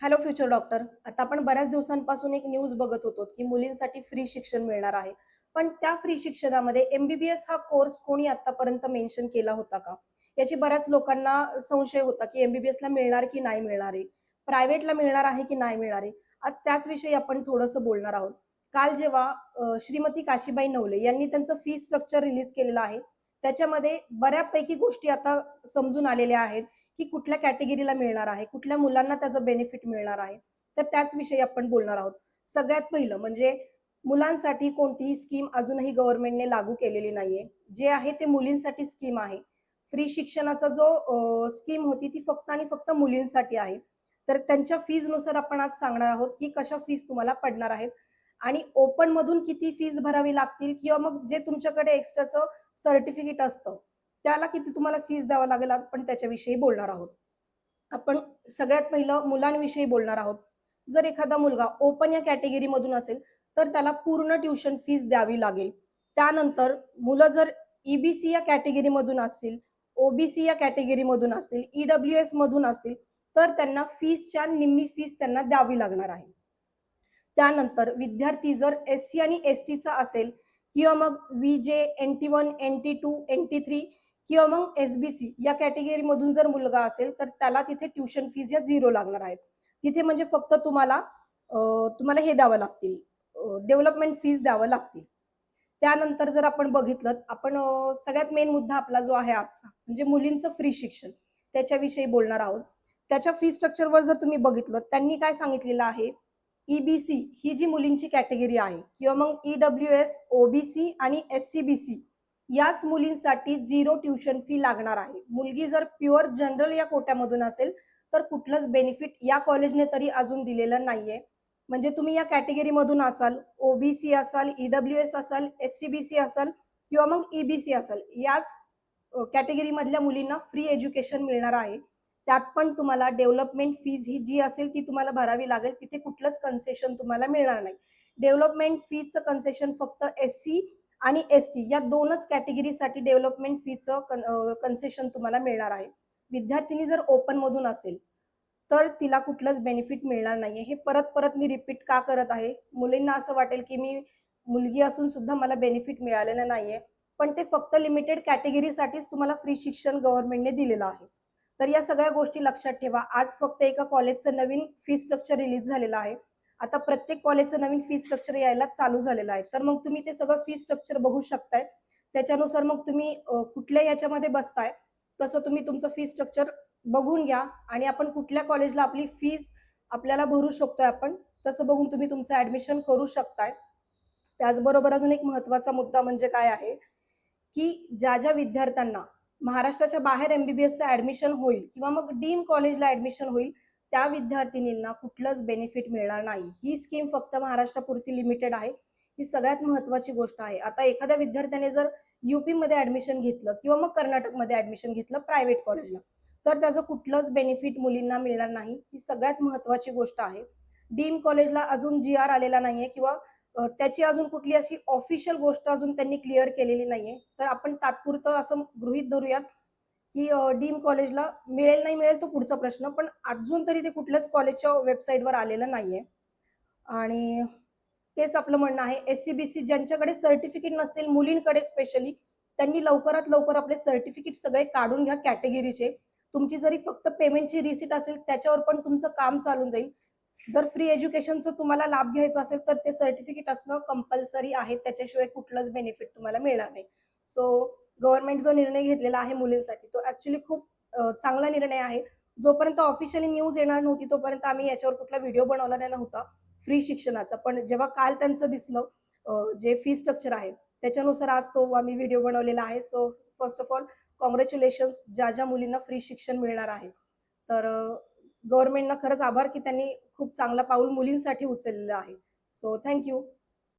Hello future doctor आता आपण बऱ्याच दिवसांपासून एक न्यूज बघत होतो की मुलींसाठी फ्री शिक्षण मिळणार आहे. पण त्या फ्री शिक्षणामध्ये एमबीबीएस हा कोर्स कोणी आतापर्यंत मेन्शन केला होता का? याची बऱ्याच लोकांना संशय होता की एमबीबीएस ला मिळणार की नाही मिळणार आहे? प्रायव्हेटला मिळणार आहे की नाही मिळणार आहे? आज त्याच विषयी आपण थोडंसं बोलणार आहोत. काल जेव्हा श्रीमती काशीबाई नवले यांनी त्यांचं फी स्ट्रक्चर रिलीज केलेलं आहे त्याच्यामध्ये बऱ्यापैकी गोष्टी आता समजून आलेल्या आहेत. की कुठल्या कॅटेगरीला मिळणार आहे कुठल्या मुलांना त्याचं बेनिफिट मिळणार आहे तर त्याच विषयी आपण बोलणार आहोत. सगळ्यात पहिलं म्हणजे मुलांसाठी कोणतीही स्कीम अजूनही गव्हर्नमेंटने लागू केलेली नाहीये. जे आहे ते मुलींसाठी स्कीम आहे. फ्री शिक्षणाचा जो स्कीम होती ती फक्त आणि फक्त मुलींसाठी आहे. तर त्यांच्या फीजनुसार आपण आज सांगणार आहोत की कशा फीज तुम्हाला पडणार आहेत. आणि ओपन मधून किती फीज भरावी लागतील किंवा मग जे तुमच्याकडे एक्स्ट्राचं सर्टिफिकेट असतं त्याला किती तुम्हाला फीज द्यावं लागेल आपण त्याच्याविषयी बोलणार आहोत. आपण सगळ्यात पहिलं मुलांविषयी बोलणार आहोत. जर एखादा मुलगा ओपन या कॅटेगरी मधून असेल तर त्याला पूर्ण ट्युशन फीस द्यावी लागेल. त्यानंतर मुलं जर ईबीसी या कॅटेगरी मधून असतील ओबीसी या कॅटेगरी मधून असतील ईडब्ल्यू एस मधून असतील तर त्यांना फीसच्या निम्मी फीस त्यांना द्यावी लागणार आहे. त्यानंतर विद्यार्थी जर एस सी आणि एस टीचा असेल किंवा मग V J N T one N T two N T three किंवा मग एस बी सी या कॅटेगरी मधून जर मुलगा असेल तर त्याला तिथे ट्युशन फीज या झिरो लागणार आहेत. तिथे म्हणजे फक्त तुम्हाला तुम्हाला हे द्यावं लागतील. डेव्हलपमेंट फीज द्यावं लागतील. त्यानंतर जर आपण बघितलं आपण सगळ्यात मेन मुद्दा आपला जो आहे आजचा म्हणजे मुलींचं फ्री शिक्षण. त्याच्याविषयी बोलणार आहोत. त्याच्या फी स्ट्रक्चरवर जर तुम्ही बघितलं त्यांनी काय सांगितलेलं आहे? ईबीसी ही जी मुलींची कॅटेगरी आहे किंवा मग ई ईडब्ल्यू एस ओबीसी आणि एस सी बी सी याच मुलींसाठी झिरो ट्युशन फी लागणार आहे. मुलगी जर प्युअर जनरल या कोट्यामधून असेल तर कुठलंच बेनिफिट या कॉलेजने तरी अजून दिलेलं नाहीये. म्हणजे तुम्ही या कॅटेगरीमधून असाल ओबीसी असाल ईडब्ल्यू एस असाल एस सी बी सी असाल किंवा मग ईबीसी असाल याच कॅटेगरी मधल्या मुलींना फ्री एज्युकेशन मिळणार आहे. त्यात पण तुम्हाला डेव्हलपमेंट फीज ही जी असेल ती तुम्हाला भरावी लागेल. तिथे कुठलंच कन्सेशन तुम्हाला मिळणार नाही. डेव्हलपमेंट फीचं कन्सेशन फक्त एस सी आणि एस टी या दोनच कॅटेगरीसाठी डेव्हलपमेंट फीचं कन कन्सेशन तुम्हाला मिळणार आहे. विद्यार्थिनी जर ओपनमधून असेल तर तिला कुठलंच बेनिफिट मिळणार नाहीये. हे परत परत मी रिपीट का करत आहे? मुलींना असं वाटेल की मी मुलगी असून सुद्धा मला बेनिफिट मिळालेलं नाहीये. पण ते फक्त लिमिटेड कॅटेगरीसाठीच तुम्हाला फ्री शिक्षण गव्हर्नमेंटने दिलेलं आहे. तर या सगळ्या गोष्टी लक्षात ठेवा. आज फक्त एका कॉलेजचं नवीन फी स्ट्रक्चर रिलीज झालेलं आहे. आता प्रत्येक कॉलेजचं नवीन फी स्ट्रक्चर यायला चालू झालेलं आहे. तर मग तुम्ही ते सगळं फी स्ट्रक्चर बघू शकताय. त्याच्यानुसार मग तुम्ही कुठल्या याच्यामध्ये बसताय तसं तुम्ही तुमचं फी स्ट्रक्चर बघून घ्या. आणि आपण कुठल्या कॉलेजला आपली फीज आपल्याला भरू शकतोय आपण तसं बघून तुम्ही तुमचं ऍडमिशन करू शकताय. त्याचबरोबर अजून एक महत्त्वाचा मुद्दा म्हणजे काय आहे की ज्या ज्या विद्यार्थ्यांना महाराष्ट्राच्या बाहेर एमबीबीएसचं ऍडमिशन होईल किंवा मग डीम कॉलेजला ऍडमिशन होईल त्या विद्यार्थिनींना कुठलंच बेनिफिट मिळणार नाही. ही स्कीम फक्त महाराष्ट्रापुरती लिमिटेड आहे. ही सगळ्यात महत्वाची गोष्ट आहे. आता एखाद्या विद्यार्थ्याने जर युपी मध्ये ऍडमिशन घेतलं किंवा मग कर्नाटकमध्ये ऍडमिशन घेतलं प्रायव्हेट कॉलेजला तर त्याचं कुठलंच बेनिफिट मुलींना मिळणार नाही. ही सगळ्यात महत्वाची गोष्ट आहे. डीम कॉलेजला अजून जी आर आलेला नाहीये किंवा त्याची अजून कुठली अशी ऑफिशियल गोष्ट अजून त्यांनी क्लिअर केलेली नाहीये. तर आपण तात्पुरतं असं गृहित धरूयात. की डीम कॉलेजला मिळेल नाही मिळेल तो पुढचा प्रश्न पण अजून तरी ते कुठल्याच कॉलेजच्या वेबसाईटवर आलेलं नाहीये. आणि तेच आपलं म्हणणं आहे एस सी बी सी ज्यांच्याकडे सर्टिफिकेट नसतील मुलींकडे स्पेशली त्यांनी लवकरात लवकर आपले सर्टिफिकेट सगळे काढून घ्या कॅटेगरीचे तुमची जरी फक्त पेमेंटची रिसिट असेल त्याच्यावर पण तुमचं काम चालून जाईल. जर फ्री एज्युकेशनचा तुम्हाला लाभ घ्यायचा असेल तर ते सर्टिफिकेट असणं कंपल्सरी आहे त्याच्याशिवाय कुठलंच बेनिफिट तुम्हाला मिळणार नाही. सो गव्हर्नमेंट जो निर्णय घेतलेला आहे मुलींसाठी तो ऍक्च्युली खूप चांगला निर्णय आहे. जोपर्यंत ऑफिशियली न्यूज येणार नव्हती तोपर्यंत आम्ही याच्यावर कुठला व्हिडिओ बनवला नव्हता. फ्री शिक्षणाचा. पण जेव्हा काल त्यांचं दिसलं जे फी स्ट्रक्चर आहे त्याच्यानुसार आज तो आम्ही व्हिडिओ बनवलेला आहे. So first of all congratulation ज्या ज्या मुलींना फ्री शिक्षण मिळणार आहे. तर गव्हर्नमेंटना खरंच आभार की त्यांनी खूप चांगला पाऊल मुलींसाठी उचललेलं आहे. So thank you